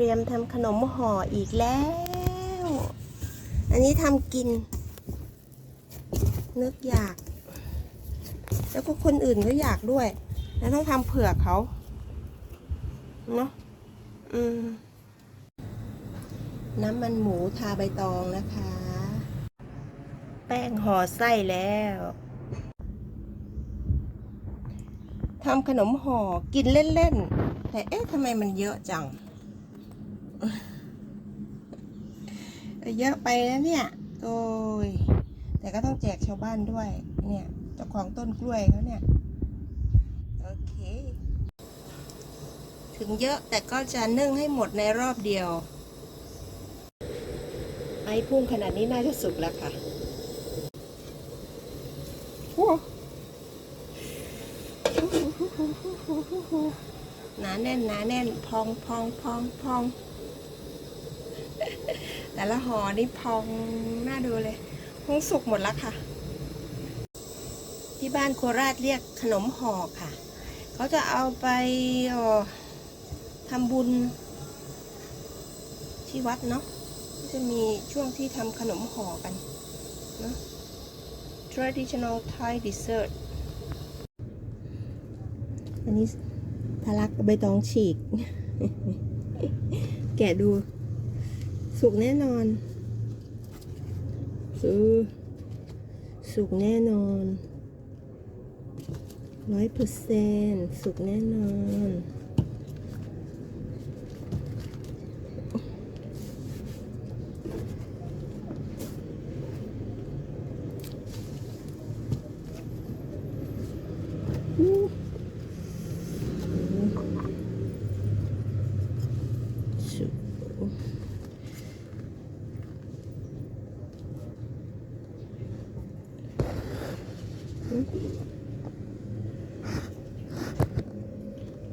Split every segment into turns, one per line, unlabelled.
เตรียมทำขนมห่ออีกแล้ว อันนี้ทำกิน นึกอยาก แล้วก็คนอื่นก็อยากด้วย แล้วต้องทำเผื่อเขา เนาะอืม น้ำมันหมูทาใบตองนะคะ แป้งห่อไส้แล้วทำขนมห่อกินเล่น ๆ แต่เอ๊ะทำไมมันเยอะจัง เยอะไปนะเนี่ย โอ้ย แต่ก็ต้องแจกชาวบ้านด้วย เนี่ย เจ้าของต้นกล้วยเขาเนี่ย โอเค ถึงเยอะแต่ก็จะนึ่งให้หมดในรอบเดียว ไอ้พุ่งขนาดนี้น่าจะสุกแล้วค่ะโอ้หนาแน่นหนาแน่น พองพองพองพอง แต่ละห่อนี่พองน่าดูเลยคงสุกหมดแล้วค่ะ ที่บ้านโคราชเรียกขนมห่อค่ะ เขาจะเอาไปออทำบุญที่วัดเนาะจะมีช่วงที่ทำขนมห่อกันเนะ traditional Thai dessert อันนี้ทะลักใบตองฉีก แกะดู สุกแน่นอนคือสุกแน่นอนร้อยเปอร์เซนสุกแน่นอน สุก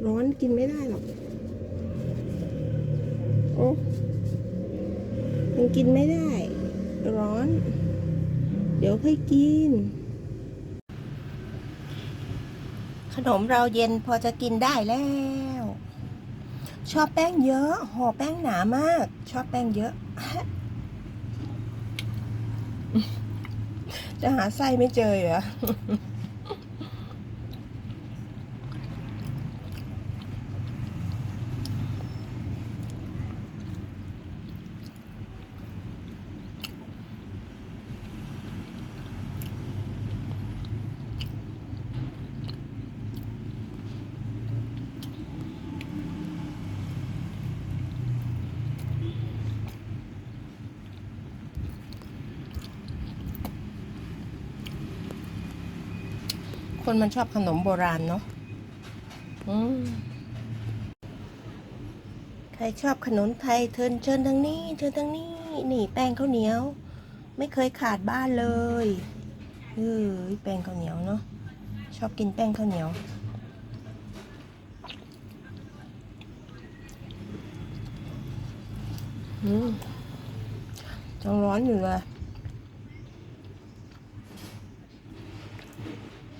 ร้อนกินไม่ได้หรอก โอ้ยังกินไม่ได้ ร้อน เดี๋ยวค่อยกิน ขนมเราเย็นพอจะกินได้แล้ว ชอบแป้งเยอะ ห่อแป้งหนามาก ชอบแป้งเยอะ จะหาไส้ไม่เจอเหรอ คนมันชอบขนมโบราณเนาะใครชอบขนมไทยเชิญเชิญทางนี้เชิญทางนี้ นี่แป้งข้าวเหนียว ไม่เคยขาดบ้านเลยเออแป้งข้าวเหนียวเนาะชอบกินแป้งข้าวเหนียวอืมยังร้อนอยู่เลย